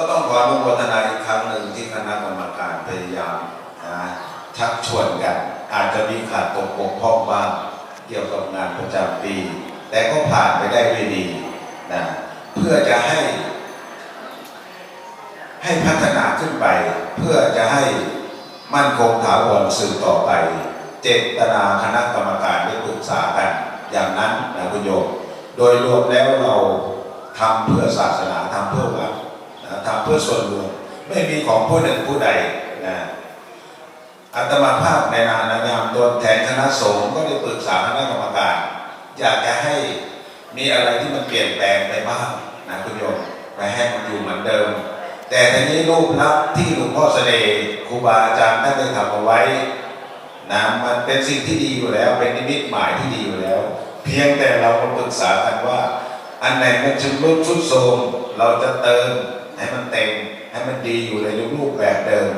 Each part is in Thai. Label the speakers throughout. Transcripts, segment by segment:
Speaker 1: ก็ต้องขออนุโมทนาอีกครั้งหนึ่งที่คณะกรรมการพยายามนะชักชวนกัน อาจจะมีขาดตกบกพร่องบ้างเกี่ยวกับงานประจำปี แต่ก็ผ่านไปได้ด้วยดีนะเพื่อจะให้ ให้พัฒนาขึ้นไป เพื่อจะให้มั่นคงถาวรสืบต่อไป เจตนาคณะกรรมการได้ปรึกษากัน อย่างนั้นนะคุณโยมโดยรวมแล้วเราทำเพื่อศาสนาทำเพื่อวัด ทำเพื่อส่วนรวมไม่มีของผู้หนึ่งผู้ใดนะอาตมาภาพในนามนามตัวแทนคณะสงฆ์ก็ได้ปรึกษาคณะกรรมการ อยากจะให้มีอะไรที่มันเปลี่ยนแปลงไปบ้างนะคุณโยมไปให้มันอยู่เหมือนเดิม แต่ทีนี้รูปลักษณ์ที่หลวงพ่อเสด็จครูบาอาจารย์ท่านได้ทำเอาไว้นะมันเป็นสิ่งที่ดีอยู่แล้ว เป็นนิมิตหมายที่ดีอยู่แล้ว เพียงแต่เราปรึกษากันว่า อันไหนมันชุดรุ่นชุดโทรมเราจะเติม ให้มันเต็มให้มันดีอยู่ในรูปแบบเดิม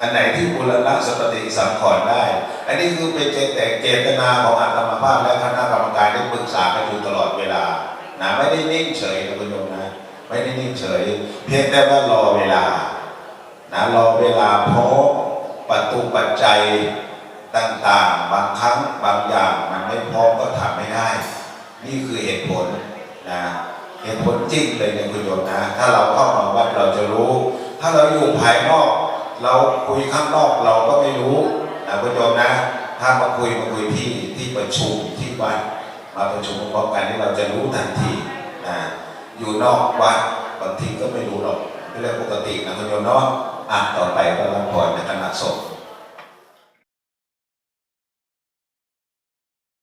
Speaker 1: อันไหนที่บูรณะสปฏิสังขรณ์ได้ อันนี้คือเป็นเจตแต่เจตนาของอาตมาภาพและคณะกรรมการได้ปรึกษากันอยู่ตลอดเวลานะไม่ได้นิ่งเฉยนะคุณโยมนะไม่ได้นิ่งเฉย เพียงแต่ว่ารอเวลานะรอเวลาพราะปัจจุปัจจัยต่างๆ บางครั้งบางอย่างมันไม่พร้อมก็ทำไม่ได้ นี่คือเหตุผลนะ เหตุผลจริงเลยเนี่ยคุณโยมนะ ถ้าเราเข้ามาวัดเราจะรู้ ถ้าเราอยู่ภายนอก เราคุยข้างนอกเราก็ไม่รู้นะคุณโยมนะ ถ้ามาคุยมาคุยที่ที่ประชุมที่วัดมาประชุมพร้อมกันที่เราจะรู้ทันทีนะอยู่นอกวัดบางทีก็ไม่รู้หรอกเป็นเรื่องปกตินะคุณโยมเนาะอะต่อไปก็รับพรในคณะสงฆ์